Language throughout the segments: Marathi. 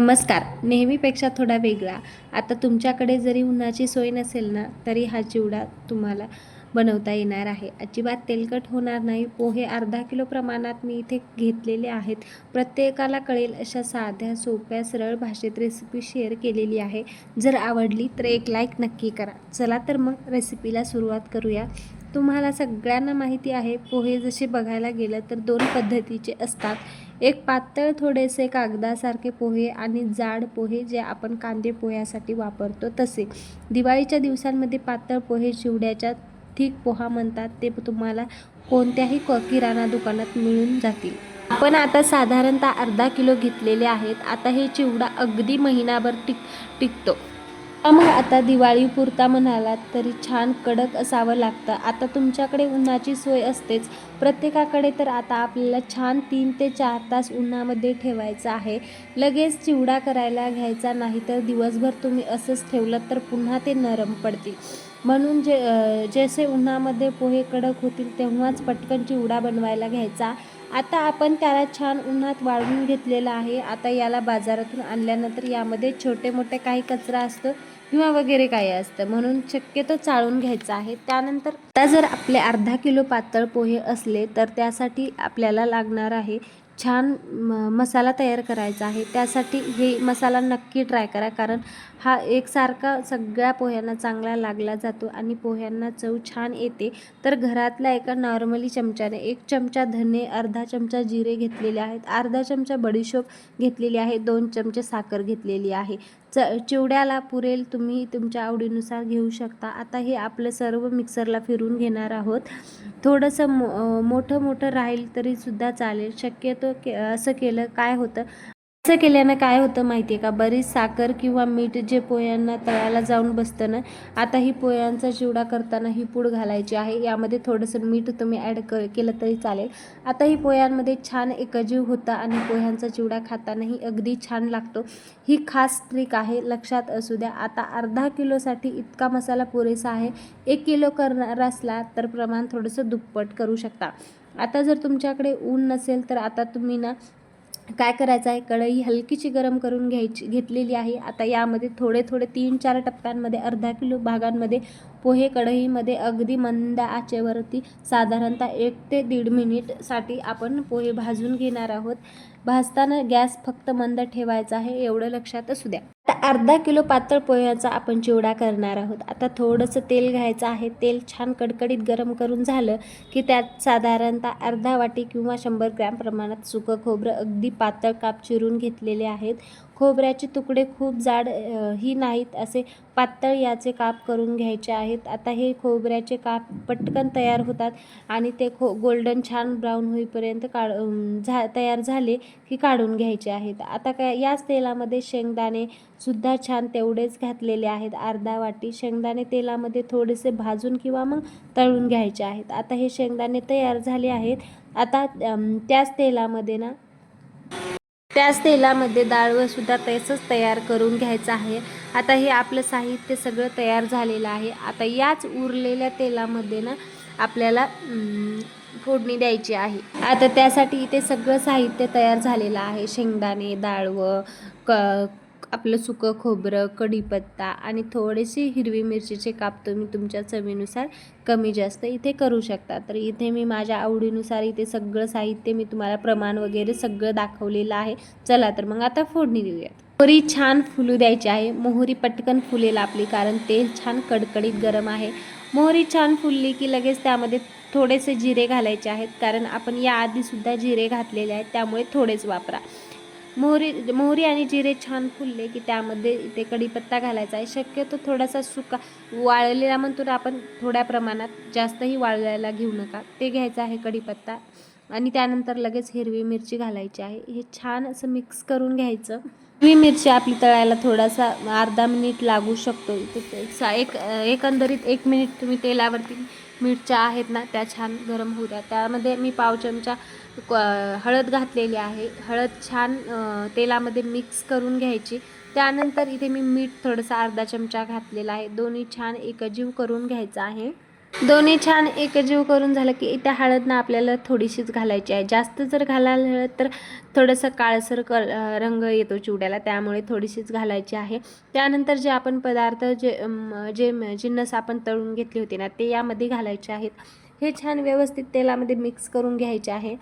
नमस्कार नेहमीपेक्षा थोडा वेगळा. आता तुमच्याकडे जरी उन्हाची सोय नसेल ना तरी हा चिवडा तुम्हाला बनवता येणार आहे. अजिबात तेलकट होणार नाही. पोहे अर्धा किलो प्रमाणात मी इथे घेतलेले आहेत. प्रत्येकाला कळेल अशा साध्या सोप्या सरळ भाषेत रेसिपी शेअर केलेली आहे. जर आवडली तर एक लाईक नक्की करा. चला तर मग रेसिपीला सुरुवात करूया. तुम्हाला सगळ्यांना माहिती आहे पोहे जसे बघायला गेलं तर दोन पद्धतीचे असतात. एक पातळ थोडेसे कागदासारखे पोहे आणि जाड पोहे जे आपण कांदे पोह्यासाठी वापरतो तसे. दिवाळीच्या दिवसांमध्ये पातळ पोहे चिवड्याच्या ठीक पोहा म्हणतात. ते तुम्हाला कोणत्याही क किराणा दुकानात मिळून जातील. आपण आता साधारणतः अर्धा किलो घेतलेले आहेत. आता हे चिवडा अगदी महिनाभर टिक टिकतो. मग आता दिवाळीपुरता म्हणालात तरी छान कडक असावं लागतं. आता तुमच्याकडे उन्हाची सोय असतेच. प्रत्येकाकडे तर आता आपल्याला छान तीन ते चार तास उन्हामध्ये ठेवायचं आहे. लगेच चिवडा करायला घ्यायचा नाही तर दिवसभर तुम्ही असंच ठेवलं तर पुन्हा ते नरम पडतील. म्हणून जे अ, जसे उन्हामध्ये पोहे कडक होतील तेव्हाच पटकन चिवडा बनवायला घ्यायचा. आता आपण त्याला छान उन्हात वाळवून घेतलेला आहे. आता याला बाजारातून आणल्यानंतर यामध्ये छोटे मोठे काही कचरा असतो. किंवा वगैरे काही असतं. म्हणून शक्यतो चाळून घ्यायचं आहे. त्यानंतर आता जर आपले अर्धा किलो पातळ पोहे असले तर त्यासाठी आपल्याला लागणार आहे छान म मसाला तयार करायचा आहे. त्यासाठी हे मसाला नक्की ट्राय करा. कारण हा एकसारखा सगळ्या पोह्यांना चांगला लागला जातो आणि पोह्यांना चव छान येते. तर घरातल्या एका नॉर्मली चमच्याने एक चमचा धने अर्धा चमचा जिरे घेतलेले आहेत. अर्धा चमचा बडीशोप घेतलेली आहे. दोन चमचे साखर घेतलेली आहे. च चिवड्याला पुरेल तुम्ही तुमच्या आवडीनुसार घेऊ शकता. आता हे आपलं सर्व मिक्सरला फिरून घेणार आहोत. थोडंसं मो मोठं मोठं राहील तरीसुद्धा चालेल. शक्यतो के असं केलं काय होतं? असं केल्यानं काय होतं माहिती आहे का? बरीच साखर किंवा मीठ जे पोह्यांना तळाला जाऊन बसतं ना आता ही पोह्यांचा चिवडा करताना ही पूड घालायची आहे. यामध्ये थोडंसं मीठ तुम्ही ॲड कर केलं तरी चालेल. आता ही पोह्यांमध्ये छान एकजीव होता आणि पोह्यांचा चिवडा खातानाही अगदी छान लागतो. ही खास ट्रिक आहे लक्षात असू द्या. आता अर्धा किलोसाठी इतका मसाला पुरेसा आहे. एक किलो करणार असला तर प्रमाण थोडंसं दुप्पट करू शकता. आता जर तुमच्याकडे ऊन नसेल तर आता तुम्ही ना काय करायचं आहे? कढई हलकीची गरम करून घ्यायची घेतलेली आहे. आता यामध्ये थोडे थोडे तीन चार टप्प्यांमध्ये अर्धा किलो भागांमध्ये पोहे कढईमध्ये अगदी मंद आचेवरती साधारणतः एक ते दीड मिनिटसाठी आपण पोहे भाजून घेणार आहोत. भाजताना गॅस फक्त मंद ठेवायचा आहे एवढं लक्षात असू द्या. आता अर्धा किलो पातळ पोह्याचा आपण चिवडा करणार आहोत. आता थोडंसं तेल घ्यायचं आहे. तेल छान कडकडीत गरम करून झालं की त्यात साधारणतः अर्धा वाटी किंवा शंभर ग्रॅम प्रमाणात सुकं खोबरं अगदी पातळ काप चिरून घेतलेले आहेत. खोबऱ्याचे तुकडे खूप जाड ही नाहीत असे पातळ याचे काप करून घ्यायचे आहेत. आता हे खोबऱ्याचे काप पटकन तयार होतात आणि ते खो गोल्डन छान ब्राऊन होईपर्यंत काढ झा तयार झाले की काढून घ्यायचे आहेत. आता काय याच तेलामध्ये शेंगदाणे सुद्धा छान तेवढेच घातलेले आहेत. अर्धा वाटी शेंगदाणे तेलामध्ये थोडेसे भाजून किंवा मग तळून घ्यायचे आहेत. आता हे शेंगदाणे तयार झाले आहेत. आता त्याच तेलामध्ये ना त्याच तेलामध्ये डाळवंसुद्धा तसंच तयार करून घ्यायचं आहे. आता हे आपलं साहित्य सगळं तयार झालेलं आहे. आता याच उरलेल्या तेलामध्ये ना आपल्याला फोडणी द्यायची आहे. आता त्यासाठी इथे सगळं साहित्य तयार झालेलं आहे. शेंगदाणे डाळवं क आपलं सुकं खोबरं कढीपत्ता आणि थोडेसे हिरवी मिरचीचे काप तुम्ही तुमच्या चवीनुसार कमी जास्त इथे करू शकता. तर इथे मी माझ्या आवडीनुसार इथे सगळं साहित्य मी तुम्हाला प्रमाण वगैरे सगळं दाखवलेलं आहे. चला तर मग आता फोडणी देऊयात. मोहरी छान फुलू द्यायची आहे. मोहरी पटकन फुलेल आपली कारण तेल छान कडकडीत गरम आहे. मोहरी छान फुलली की लगेच त्यामध्ये थोडेसे जिरे घालायचे आहेत. कारण आपण याआधीसुद्धा जिरे घातलेले आहेत त्यामुळे थोडेच वापरा. मोहरी मोहरी आणि जिरे छान फुलले की त्यामध्ये इथे कढीपत्ता घालायचा आहे. शक्यतो थोडासा सुका वाळलेला म्हणतो आपण थोड्या प्रमाणात जास्तही वाळलेला घेऊ नका. ते घ्यायचं आहे कढीपत्ता. आणि त्यानंतर लगेच हिरवी मिरची घालायची आहे. हे छान असं मिक्स करून घ्यायचं. हिरवी मिरची आपली तळायला थोडासा अर्धा मिनिट लागू शकतो. सा- एक एकंदरीत एक मिनिट तुम्ही तेलावरती मिरच्या आहेत ना त्या छान गरम होऊ द्या. त्यामध्ये मी पाव चमचा हळद घातलेली आहे. हळद छान तेलामध्ये मिक्स करून घ्यायची. त्यानंतर इथे मी मीठ थोडंसं अर्धा चमचा घातलेला आहे. दोन्ही छान एकजीव करून घ्यायचं आहे. दोन्ही छान एकजीव करून झालं की इथे हळद ना आपल्याला थोडीशीच घालायची आहे. जास्त जर घालायला हळद तर थोडंसं काळसर क रंग येतो चिवड्याला त्यामुळे थोडीशीच घालायची आहे. त्यानंतर जे आपण पदार्थ जे जे जिन्नस आपण तळून घेतली होती ना ते यामध्ये घालायचे आहेत. हे छान व्यवस्थित तेलामध्ये मिक्स करून घ्यायचे आहे.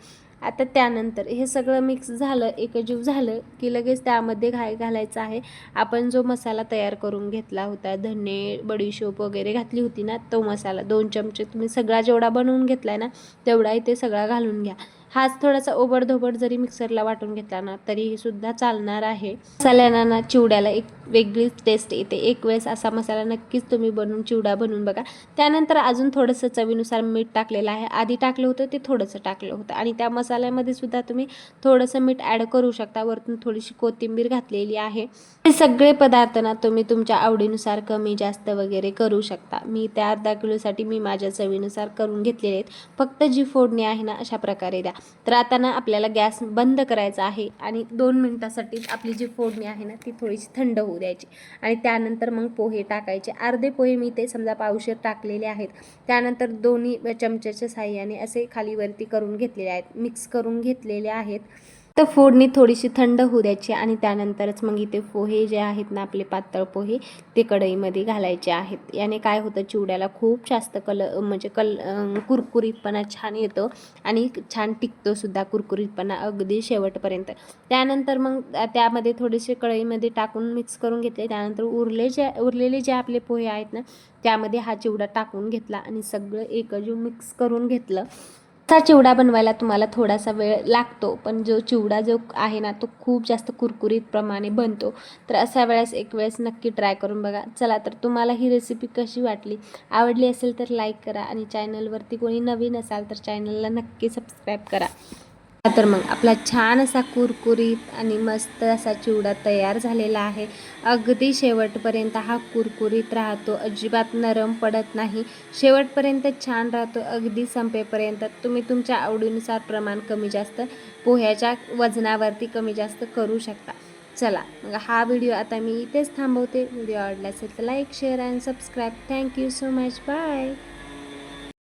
आता त्यानंतर हे सगळं मिक्स झालं एकजीव झालं की लगेच त्यामध्ये घाय घालायचं आहे. आपण जो मसाला तयार करून घेतला होता धने बडीशोप वगैरे घातली होती ना तो मसाला दोन चमचे तुम्ही सगळा जेवढा बनवून घेतला आहे ना तेवढा इथे सगळा घालून घ्या. हाच थोडासा ओबडधोबड जरी मिक्सरला वाटून घेतला ना तरीही सुद्धा चालणार आहे. मसाल्याना ना चिवड्याला एक वेगळीच टेस्ट येते. एक वेळेस असा मसाला नक्कीच तुम्ही बनवून चिवडा बनवून बघा. त्यानंतर अजून थोडंसं चवीनुसार मीठ टाकलेलं आहे. आधी टाकलं होतं ते थोडंसं टाकलं होतं. आणि त्या मसाल्यामध्ये सुद्धा तुम्ही थोडंसं मीठ ॲड करू शकता. वरतून थोडीशी कोथिंबीर घातलेली आहे. सगळे पदार्थ ना तुम्ही तुमच्या आवडीनुसार कमी जास्त वगैरे करू शकता. मी त्या अर्धा किलोसाठी मी माझ्या चवीनुसार करून घेतलेले आहेत. फक्त जी फोडणी आहे ना अशा प्रकारे द्या. तर आता ना आपल्याला गॅस बंद करायचा आहे आणि दोन मिनटासाठी आपली जी फोडणी आहे ना ती थोडीशी थंड होऊ द्यायची. आणि त्यानंतर मग पोहे टाकायचे. अर्धे पोहे मी ते समजा पावशेर टाकलेले आहेत. त्यानंतर दोन्ही चमच्याच्या साह्याने असे खालीवरती करून घेतलेले आहेत. मिक्स करून घेतलेले आहेत. तर फोडणी थोडीशी थंड होऊ द्यायची आणि त्यानंतरच मग इथे पोहे जे आहेत ना आपले पातळ पोहे ते कढईमध्ये घालायचे आहेत. याने काय होतं चिवड्याला खूप जास्त कल म्हणजे कल कुरकुरीतपणा छान येतो आणि छान टिकतोसुद्धा कुरकुरीतपणा अगदी शेवटपर्यंत. त्यानंतर मग त्यामध्ये थोडेसे कढईमध्ये टाकून मिक्स करून घेतले. त्यानंतर उरले जे उरलेले जे आपले पोहे आहेत ना त्यामध्ये हा चिवडा टाकून घेतला आणि सगळं एकजीव मिक्स करून घेतलं. चा चिवडा बनवायला तुम्हाला थोडासा वेळ लागतो पण जो चिवडा जो आहे ना तो खूप जास्त कुरकुरीत प्रमाणे बनतो. तर अशा वेळेस एक वेळेस नक्की ट्राय करून बघा. चला तर तुम्हाला ही रेसिपी कशी वाटली? आवडली असेल तर लाईक करा आणि चॅनलवरती कोणी नवीन असाल तर चॅनलला नक्की सबस्क्राईब करा. तर मग आपला छान असा कुरकुरीत आणि मस्त असा चिवडा तयार झालेला आहे. अगदी शेवटपर्यंत हा कुरकुरीत राहतो. अजिबात नरम पडत नाही. शेवटपर्यंत छान राहतो. अगदी संपेपर्यंत. तुम्ही तुमच्या आवडीनुसार प्रमाण कमी जास्त पोह्याच्या वजनावरती कमी जास्त करू शकता. चला मग हा व्हिडिओ आता मी इथेच थांबवते. व्हिडिओ आवडला असेल तर like share and subscribe thank you so much bye